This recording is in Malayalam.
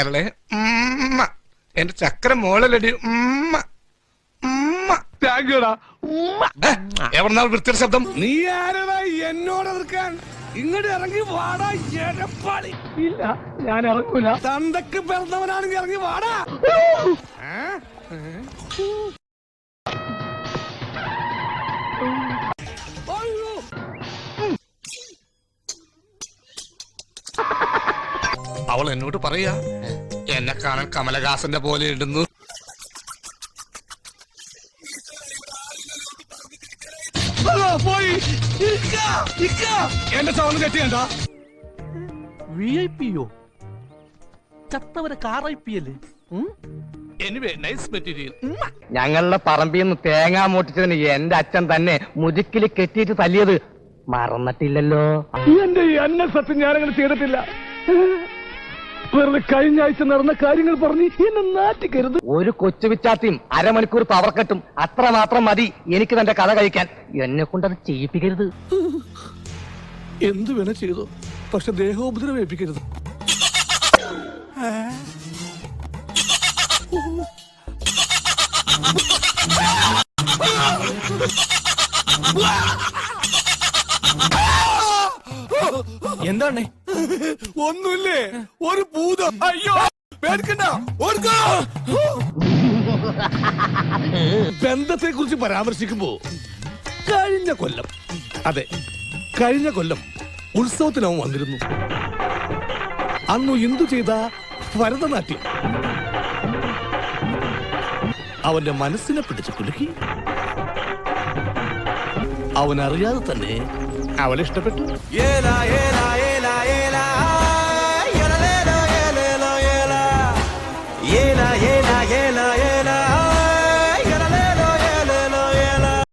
കേരളെ ഉമ്മ. എന്റെ ചക്ര മോളലടി ഉമ്മ. ഉമ്മ. താങ്ക്യൂടാ ഉമ്മ. എവിടുന്നാ വൃത്തിയുടെ ശബ്ദം? നീ ആരടാ എന്നോട് എതിർക്കാൻ? ഇങ്ങോട്ട് ഇറങ്ങി വാടാ എടപ്പാളി. ഇല്ല ഞാൻ ഇറങ്ങൂല. തന്തക്ക് പിറന്നവനാണെങ്കിൽ ഇറങ്ങി വാടാ. അവൾ എന്നോട് പറയാ എന്നെ കാണാൻ കമലഹാസന്റെ പോലെ ഇടുന്നു. പോയി. എന്റെ സൗണ്ട് കെട്ടിയണ്ട വി ഐ പിയോ ചത്തവരെ കാർ ഐ പി അല്ലേ? എനിവേ നൈസ് മെറ്റീരിയൽ ഞങ്ങളുടെ പറമ്പിൽ നിന്ന് തേങ്ങ മൂട്ടിച്ചതിന് എന്റെ അച്ഛൻ തന്നെ മുതുക്കിൽ കെട്ടിയിട്ട് തല്ലിയത് മറന്നിട്ടില്ലല്ലോ. എന്റെ ഈ അന്ന സത്യം ഞാനങ്ങനെ ചെയ്തിട്ടില്ല. വെറുതെ കഴിഞ്ഞ ആഴ്ച നടന്ന കാര്യങ്ങൾ പറഞ്ഞ് എന്നെ നാട്ടിക്കരുത് ഒരു കൊച്ചു വിച്ചാത്തിയും അരമണിക്കൂർ പവർ കട്ടും അത്ര മാത്രം മതി എനിക്ക് തന്റെ കഥ കഴിക്കാൻ. എന്നെ കൊണ്ട് അത് ചെയ്യിപ്പിക്കരുത്. എന്തു വേണ ചെയ്തു. പക്ഷെ ദേഹോപദ്രവം ഏൽപ്പിക്കരുത്. എന്താണ്? ഒന്നുമില്ലേ? ഒരു ഭൂതം. അയ്യോ! പേടിക്കണ്ട. ബന്ധത്തെ കുറിച്ച് പരാമർശിക്കുമ്പോ കഴിഞ്ഞ കൊല്ലം അതെ കഴിഞ്ഞ കൊല്ലം ഉത്സവത്തിന് അവൻ വന്നിരുന്നു. അന്നു എന്തു ചെയ്ത ഭരതനാട്യം? അവന്റെ മനസ്സിനെ പിടിച്ചു കുലുക്കി. അവനറിയാതെ തന്നെ അവളെ ഇഷ്ടപ്പെട്ടു